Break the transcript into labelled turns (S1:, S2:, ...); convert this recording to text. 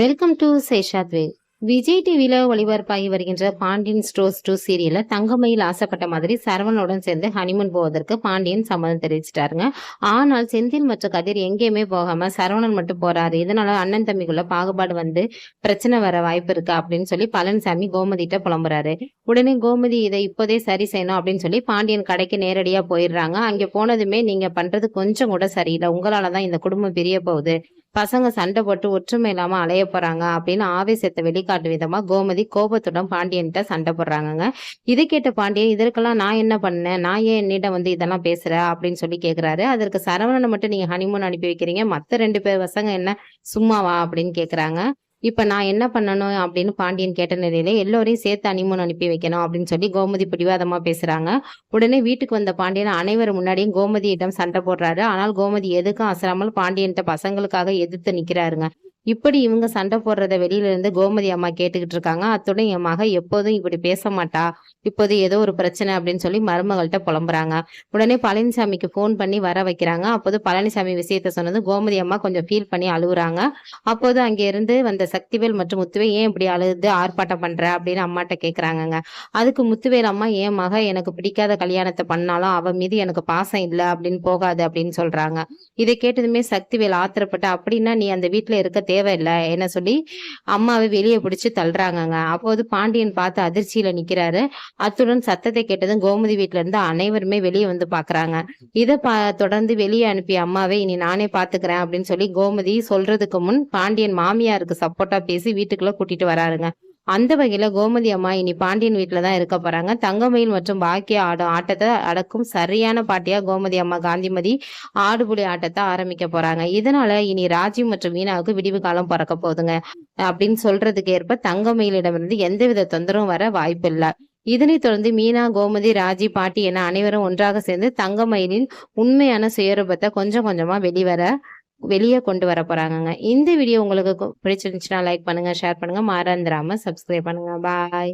S1: Welcome to சேஷாத்வே Vijay டிவியில ஒளிபரப்பாகி வருகின்ற Pandian stores two சீரியல்ல தங்கமயில் ஆசைப்பட்ட மாதிரி சரவணுடன் சேர்ந்து ஹனிமூன் போவதற்கு பாண்டியன் சம்மதம் தெரிவிச்சிட்டாருங்க. ஆனால் செந்தில் மற்றும் கதிர் எங்கேயுமே போகாம சரவணன் மட்டும் போறாரு. இதனால அண்ணன் தம்பிக்குள்ள பாகுபாடு வந்து பிரச்சனை வர வாய்ப்பு இருக்கு அப்படின்னு சொல்லி பழனிசாமி கோமதிட்ட புலம்புறாரு. உடனே கோமதி இதை இப்போதே சரி செய்யணும் அப்படின்னு சொல்லி பாண்டியன் கடைக்கு நேரடியா போயிடுறாங்க. அங்க போனதுமே நீங்க பண்றது கொஞ்சம் கூட சரியில்லை. உங்களாலதான் இந்த குடும்பம் பிரிய போகுது. பசங்க சண்டை போட்டு ஒற்றுமை இல்லாமல் அலைய போறாங்க அப்படின்னு ஆவேசத்தை வெளிக்காட்டு விதமா கோமதி கோபத்துடன் பாண்டியன்கிட்ட சண்டை போடுறாங்கங்க. இது கேட்ட பாண்டியன் இதற்கெல்லாம் நான் என்ன பண்ணேன்? நான் ஏன் என்னிடம் வந்து இதெல்லாம் பேசுற? அப்படின்னு சொல்லி கேக்குறாரு. அதற்கு சரவணனை மட்டும் நீங்க ஹனிமூன் அனுப்பி வைக்கிறீங்க. மத்த ரெண்டு பேர் பசங்க என்ன சும்மாவா? அப்படின்னு கேட்கறாங்க இப்ப நான் என்ன பண்ணணும் அப்படின்னு பாண்டியன் கேட்ட நிலையில எல்லோரையும் சேர்த்து அனிமன் அனுப்பி வைக்கணும் அப்படின்னு சொல்லி கோமதி பிடிவாதமா பேசுறாங்க. உடனே வீட்டுக்கு வந்த பாண்டியன் அனைவரும் முன்னாடியும் கோமதியிடம் சண்டை போடுறாரு. ஆனால் கோமதி எதுக்கும் அசராமல் பாண்டியன்ட்ட பசங்களுக்காக எதிர்த்து நிக்கிறாருங்க. இப்படி இவங்க சண்டை போடுறத வெளியில இருந்து கோமதி அம்மா கேட்டுக்கிட்டு இருக்காங்க. அத்துடன் என் மக எப்போதும் இப்படி பேச மாட்டா. இப்போது ஏதோ ஒரு பிரச்சனை அப்படின்னு சொல்லி மருமகள்கிட்ட புலம்புறாங்க. உடனே பழனிசாமிக்கு போன் பண்ணி வர வைக்கிறாங்க. அப்போது பழனிசாமி விஷயத்த சொன்னது கோமதி அம்மா கொஞ்சம் ஃபீல் பண்ணி அழுகுறாங்க. அப்போது அங்கே இருந்து வந்த சக்திவேல் மற்றும் முத்துவேல் ஏன் இப்படி அழுது ஆர்ப்பாட்டம் பண்ற? அப்படின்னு அம்மாட்ட கேக்குறாங்கங்க. அதுக்கு முத்துவேல் அம்மா என் மக எனக்கு பிடிக்காத கல்யாணத்தை பண்ணாலும் அவ மீது எனக்கு பாசம் இல்லை அப்படின்னு போகாது அப்படின்னு சொல்றாங்க. இதை கேட்டதுமே சக்திவேல் ஆத்திரப்பட்ட அப்படின்னா நீ அந்த வீட்டுல இருக்க தேவையில்லை என்ன சொல்லி அம்மாவை வெளியே பிடிச்சு தள்ளுறாங்கங்க. அப்போது பாண்டியன் பார்த்து அதிர்ச்சியில நிக்கிறாரு. அத்துடன் சத்தத்தை கேட்டதும் கோமதி வீட்டுல இருந்து அனைவருமே வெளியே வந்து பாக்குறாங்க. இதை பா தொடர்ந்து வெளியே அனுப்பிய அம்மாவை இனி நானே பாத்துக்கிறேன் அப்படின்னு சொல்லி கோமதி சொல்றதுக்கு முன் பாண்டியன் மாமியாருக்கு சப்போர்ட்டா பேசி வீட்டுக்குள்ள கூட்டிட்டு வராருங்க. அந்த வகையில கோமதி அம்மா இனி பாண்டியன் வீட்டுல தான் இருக்க போறாங்க. தங்கமயில் மற்றும் பாக்கிய ஆடும் ஆட்டத்தை அடக்கும் சரியான பாட்டியா கோமதி அம்மா காந்திமதி ஆடுபுலி ஆட்டத்தை ஆரம்பிக்க போறாங்க. இதனால இனி ராஜி மற்றும் மீனாவுக்கு விடிவு காலம் பிறக்க போகுதுங்க. அப்படின்னு சொல்றதுக்கு ஏற்ப தங்கமயிலிடமிருந்து எந்தவித தொந்தரவும் வர வாய்ப்பு இல்லை இதனைத் தொடர்ந்து மீனா கோமதி ராஜி பாட்டி என அனைவரும் ஒன்றாக சேர்ந்து தங்கமயிலின் உண்மையான சுயரூபத்தை கொஞ்சம் கொஞ்சமா வெளிவர வெளியே கொண்டு வர போறாங்கங்க. இந்த வீடியோ உங்களுக்கு பிடிச்சிருந்துச்சுன்னா லைக் பண்ணுங்க ஷேர் பண்ணுங்க. மறந்துடாமல் சப்ஸ்கிரைப் பண்ணுங்க. பாய்